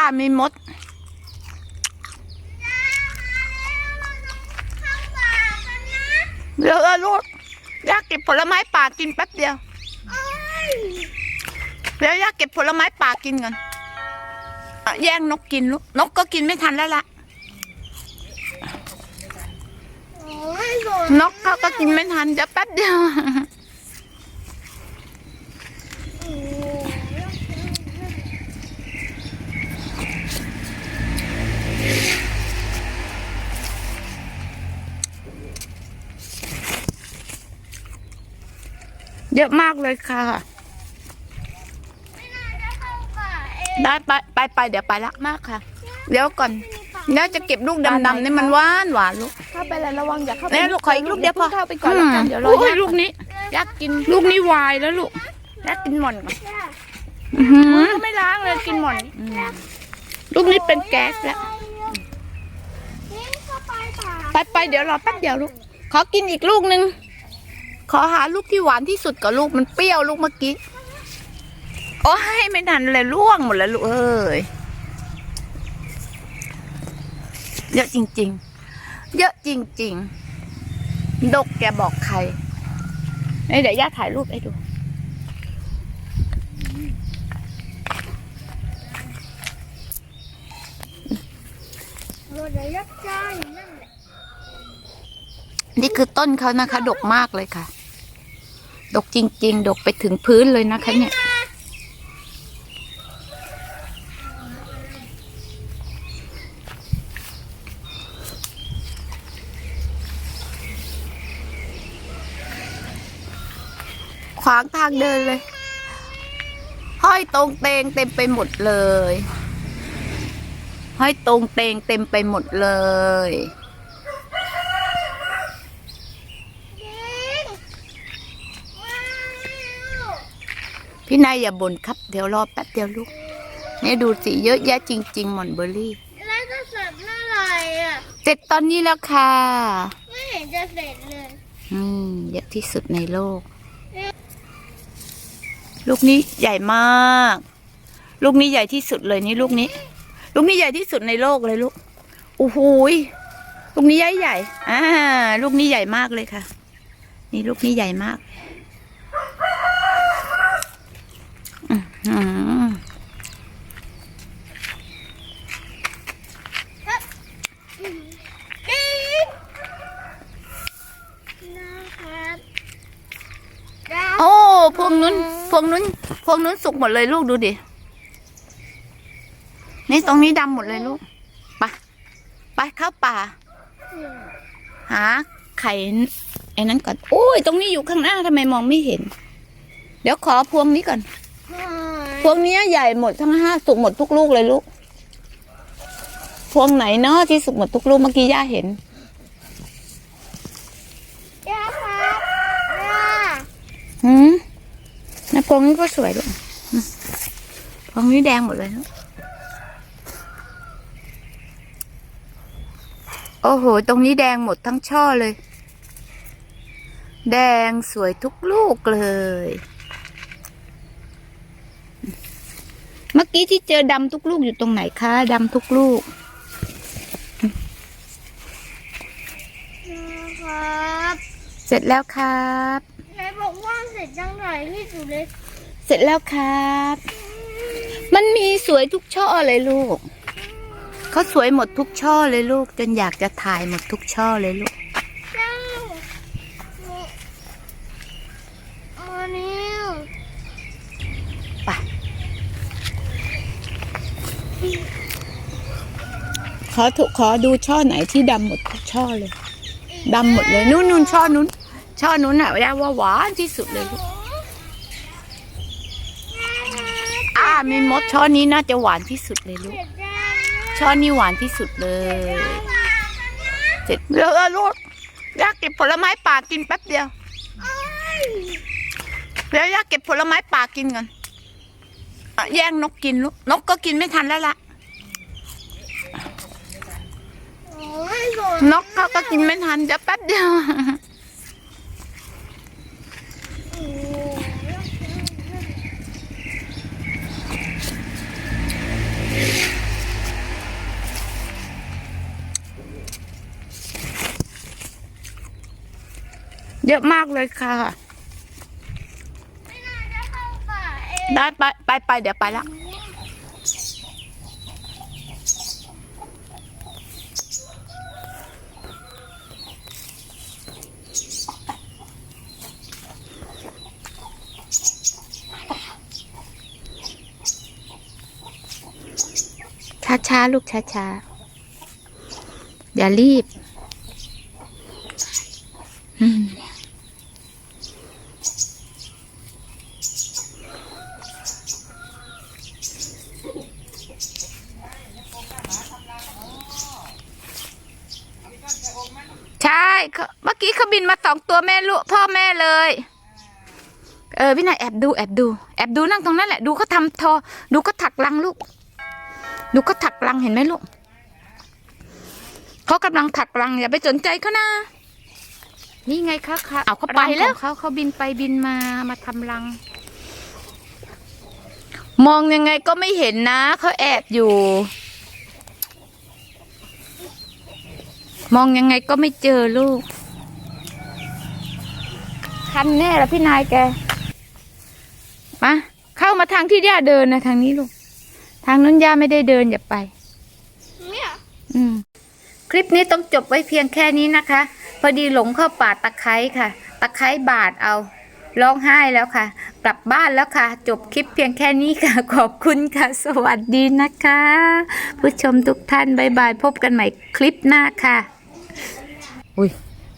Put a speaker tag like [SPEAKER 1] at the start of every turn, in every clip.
[SPEAKER 1] อ่ามีมด เดี๋ยวเออลูกอยากเก็บผลไม้ป่ากินแป๊บเดียวเดี๋ยวอยากเก็บผลไม้ป่ากินก่อนอะแย่งนกกินลูกนกก็กินไม่ทันแล้วล่ะนกเขาก็กินไม่ทันเดี๋ยวแป๊บเดียว เยอะมากเลยค่ะ ได้ไปไปไปเดี๋ยวไปละมากค่ะ เดี๋ยวก่อนเดี๋ยวจะเก็บลูกดำๆนี่มันหวานหวานลูก
[SPEAKER 2] เข้าไปแล้วระวังอย่าเข้าไป
[SPEAKER 1] เนี่ยลูกขออีกลูกเดียวพอ
[SPEAKER 2] เข้าไปก่อนแล้วกันเดี๋ยวรอ
[SPEAKER 1] โอ้ย
[SPEAKER 2] ยาก
[SPEAKER 1] ลูกนี้
[SPEAKER 2] อยากกิน
[SPEAKER 1] ลูกนี้วายแล้วลูก
[SPEAKER 2] อยากกินหม่อนก่อน
[SPEAKER 1] อื้อหือ
[SPEAKER 2] ก็ไม่ล้างเลยกินหม่อน
[SPEAKER 1] ลูกนี้เป็นแก๊สแล้วไปไปเดี๋ยวรอแป๊บเดียวลูกขอกินอีกลูกนึง ขอหาลูกที่หวานที่สุดกับลูกมันเปรี้ยวลูกเมื่อกี้ โอ้ให้ไม่ทันเลยล่วงหมดแล้วลูกเอ้ยเยอะจริง ๆ เยอะจริง ๆ ดกแกบอกใครเอ้ยเดี๋ยวย่าถ่ายรูปให้ดูนี่คือต้นเขานะคะ ดกมากเลยค่ะ ดกจริง ๆ ดกไปถึงพื้นเลยนะคะเนี่ย ขวางทางเดินเลย ห้อยตรงเตงเต็มไปหมดเลย ห้อยตรงเตงเต็มไปหมดเลย พี่นายอย่าบ่นครับ เดี๋ยวรอแป๊บเดียวลูกเนี่ยดูสิเยอะแยะจริง ๆ หมอนเบอร์รี่
[SPEAKER 3] แล้วจะเสร็จเมื่อไหร่อะ
[SPEAKER 1] เสร็จตอนนี้แล้วค่ะ
[SPEAKER 3] ไม่เห็นจะเสร็จเลย
[SPEAKER 1] อืมเยอะที่สุดในโลก ลูกนี้ใหญ่มาก ลูกนี้ใหญ่ที่สุดเลยนี่ลูกนี้ ลูกนี้ใหญ่ที่สุดในโลกเลยลูกโอ้โหยลูกนี้ใหญ่ใหญ่ อ่า ลูกนี้ใหญ่มากเลยค่ะ นี่ลูกนี้ใหญ่มากอื้อหือ
[SPEAKER 3] นะครับ
[SPEAKER 1] โอ้พวงนู้นพวงนู้นพวงนู้นสุกหมดเลยลูกดูดิ นี่ตรงนี้ดำหมดเลยลูก ไป ไปเข้าป่า หาไข่ไอ้นั้นก่อน โอ้ย ตรงนี้อยู่ข้างหน้าทำไมมองไม่เห็น เดี๋ยวขอพวงนี้ก่อน พวงเนี้ยใหญ่หมดทั้งห้าสุกหมดทุกลูกเลยลูก พวงไหนเนาะที่สุกหมดทุกลูกเมื่อกี้ย่าเห็น
[SPEAKER 3] ย่าครับย่า
[SPEAKER 1] หืมนะพวงนี้ก็สวยด้วยอืมพวงนี้แดงหมดเลยนะโอ้โห ตรงนี้แดงหมดทั้งช่อเลย แดงสวยทุกลูกเลย มื่อกี้ที่เจอดำทุกลูกอยู่ตรงไหนคะดำทุกลูก
[SPEAKER 3] ครับ
[SPEAKER 1] เสร็จแล้วครับ
[SPEAKER 3] ไหนบอกว่าเสร็จจังไหนที่สุดเลย
[SPEAKER 1] เสร็จแล้วครับ มันมีสวยทุกช่อเลยลูกเขาสวยหมดทุกช่อเลยลูก จนอยากจะถ่ายหมดทุกช่อเลยลูก
[SPEAKER 3] เจ้ามานิว
[SPEAKER 1] ไป ข อถูกขอดูช่อไหนที่ดำหมดทุกช่อเลยดำหมดเลยนู่นนู่นช่อนู้นช่อนู้นน่ะย่าว่าหวานที่สุดเลยลูกอ่ามีมดช่อนี้น่าจะหวานที่สุดเลยลูก
[SPEAKER 3] เสร็จยัง
[SPEAKER 1] ช่อนี้หวานที่สุดเลย เสร็จเดี๋ยวเออลูกอยากเก็บผลไม้ป่ากินแป๊บเดียวเดี๋ยวอยากเก็บผลไม้ป่ากินก่อนอะแย่งนกกินลูกนกก็กินไม่ทันแล้วล่ะ
[SPEAKER 3] น
[SPEAKER 1] กเขาก็กินไม่ทันจะแป๊บเดียว เยอะมากเลยค่ะ
[SPEAKER 3] ได้
[SPEAKER 1] ไปไปไปเดี๋ยวไปละ ช้าช้าๆลูกช้าช้าๆอย่ารีบ ใช่เมื่อกี้เขาบินมาสองตัวแม่ลูกพ่อแม่เลยเออพี่นายแอบดูแอบดูแอบดูนั่งตรงนั้นแหละดูเขาทำทอดูเขาถักรังลูก ดูเขาถักรังเห็นไหมลูกเขากำลังถักรังอย่าไปสนใจเขานะ
[SPEAKER 2] นี่ไงคะค่ะ
[SPEAKER 1] เอาเข้าไปแล้ว
[SPEAKER 2] รังของเขาเขาบินไปบินมามาทำรัง
[SPEAKER 1] มองยังไงก็ไม่เห็นนะเขาแอบอยู่ มองยังไงก็ไม่เจอลูก คันแน่ละพี่นายแกมาเข้ามาทางที่ย่าเดินนะทางนี้ลูก ทางนั้นย่าไม่ได้เดินอย่าไป
[SPEAKER 3] เนี่ย
[SPEAKER 1] อืม คลิปนี้ต้องจบไว้เพียงแค่นี้นะคะ พอดีหลงเข้าป่าตะไคร้ค่ะ ตะไคร้บาดเอา ร้องไห้แล้วค่ะ กลับบ้านแล้วค่ะ จบคลิปเพียงแค่นี้ค่ะ ขอบคุณค่ะ สวัสดีนะคะ ผู้ชมทุกท่านบายบาย พบกันใหม่คลิปหน้าค่ะ อุ้ย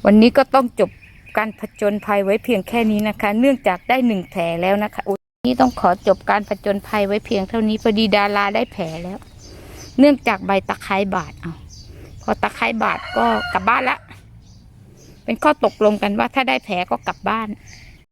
[SPEAKER 1] วันนี้ก็ต้องจบการผจญภัยไว้เพียงแค่นี้นะคะ เนื่องจากได้หนึ่งแผลแล้วนะคะอุ๊ยวั นี้ต้องขอจบการผจญภัยไว้เพียงเท่านี้พอดีดาราได้แผลแล้ว เนื่องจากใบตะไคร้บาดเอาพอตะไคร้บาดก็กลับบ้านละ เป็นข้อตกลงกันว่าถ้าได้แผลก็กลับบ้าน